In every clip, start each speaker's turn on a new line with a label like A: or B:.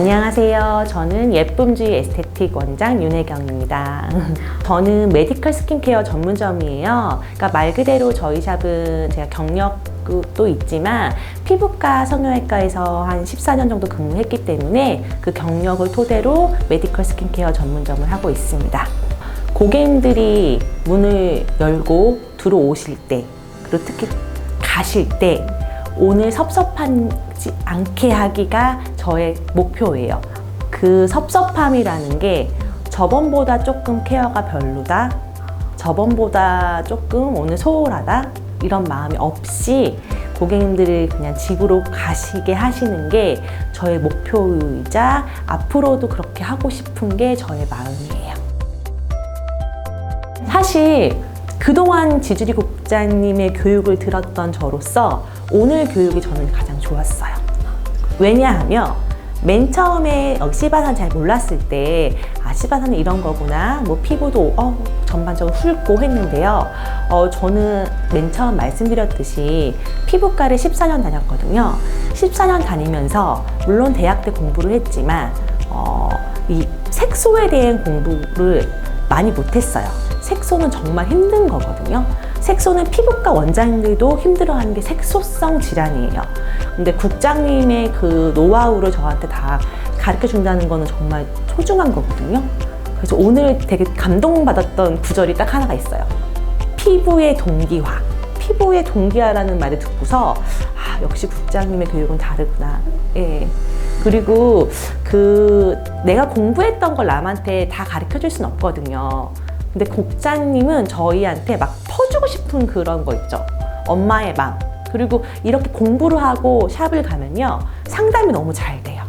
A: 안녕하세요. 저는 예쁨주의 에스테틱 원장 윤혜경입니다. 저는 메디컬 스킨케어 전문점이에요. 그러니까 말 그대로 저희 샵은 제가 경력도 있지만 피부과 성형외과에서 한 14년 정도 근무했기 때문에 그 경력을 토대로 메디컬 스킨케어 전문점을 하고 있습니다. 고객님들이 문을 열고 들어오실 때, 그리고 특히 가실 때 오늘 섭섭하지 않게 하기가 저의 목표예요. 그 섭섭함이라는 게 저번보다 조금 케어가 별로다. 저번보다 조금 오늘 소홀하다. 이런 마음이 없이 고객님들을 그냥 집으로 가시게 하시는 게 저의 목표이자 앞으로도 그렇게 하고 싶은 게 저의 마음이에요. 사실 그동안 지주리 국장님의 교육을 들었던 저로서 오늘 교육이 저는 가장 좋았어요. 왜냐하면 맨 처음에 어, 시바산 잘 몰랐을 때, 아, 시바산은 이런 거구나. 뭐 피부도, 어, 전반적으로 훑고 했는데요. 어, 저는 맨 처음 말씀드렸듯이 피부과를 14년 다녔거든요. 14년 다니면서, 물론 대학 때 공부를 했지만, 어, 이 색소에 대한 공부를 많이 못했어요. 색소는 정말 힘든 거거든요. 색소는 피부과 원장님들도 힘들어하는 게 색소성 질환이에요. 근데 국장님의 그 노하우를 저한테 다 가르쳐 준다는 거는 정말 소중한 거거든요. 그래서 오늘 되게 감동받았던 구절이 딱 하나가 있어요. 피부의 동기화. 피부의 동기화라는 말을 듣고서 아, 역시 국장님의 교육은 다르구나. 예. 그리고 그 내가 공부했던 걸 남한테 다 가르쳐 줄 수는 없거든요. 근데 국장님은 저희한테 막 퍼주고 싶은 그런 거 있죠. 엄마의 마음. 그리고 이렇게 공부를 하고 샵을 가면요. 상담이 너무 잘 돼요.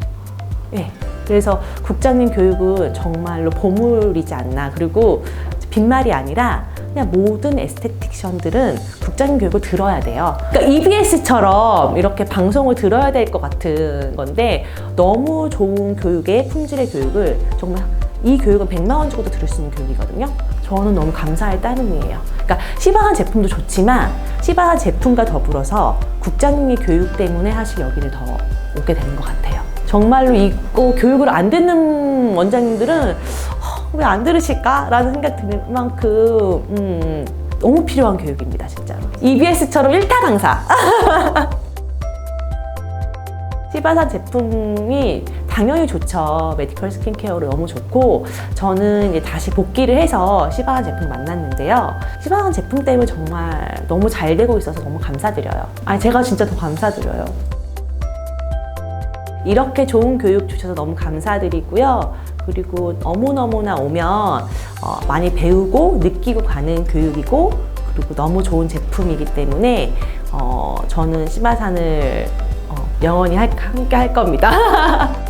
A: 예. 그래서 국장님 교육은 정말로 보물이지 않나. 그리고 빈말이 아니라 그냥 모든 에스테틱션들은 국장님 교육을 들어야 돼요. 그러니까 EBS처럼 이렇게 방송을 들어야 될 것 같은 건데 너무 좋은 교육의 품질의 교육을 정말 이 교육은 100만 원 주고도 들을 수 있는 교육이거든요. 저는 너무 감사할 따름이에요. 그러니까 시바한 제품도 좋지만 시바한 제품과 더불어서 국장님의 교육 때문에 사실 여기를 더 오게 되는 것 같아요. 정말로 이거 교육을 안 듣는 원장님들은 왜 안 들으실까라는 생각 들 만큼 음, 너무 필요한 교육입니다, 진짜로. EBS처럼 1타 강사. 시바산 제품이 당연히 좋죠. 메디컬 스킨케어로 너무 좋고 저는 이제 다시 복귀를 해서 시바산 제품 만났는데요. 시바산 제품 때문에 정말 너무 잘 되고 있어서 너무 감사드려요. 아 제가 진짜 더 감사드려요. 이렇게 좋은 교육 주셔서 너무 감사드리고요. 그리고 너무너무나 오면 어, 많이 배우고 느끼고 가는 교육이고 그리고 너무 좋은 제품이기 때문에 어, 저는 시바산을 어, 영원히 할- 함께 할 겁니다.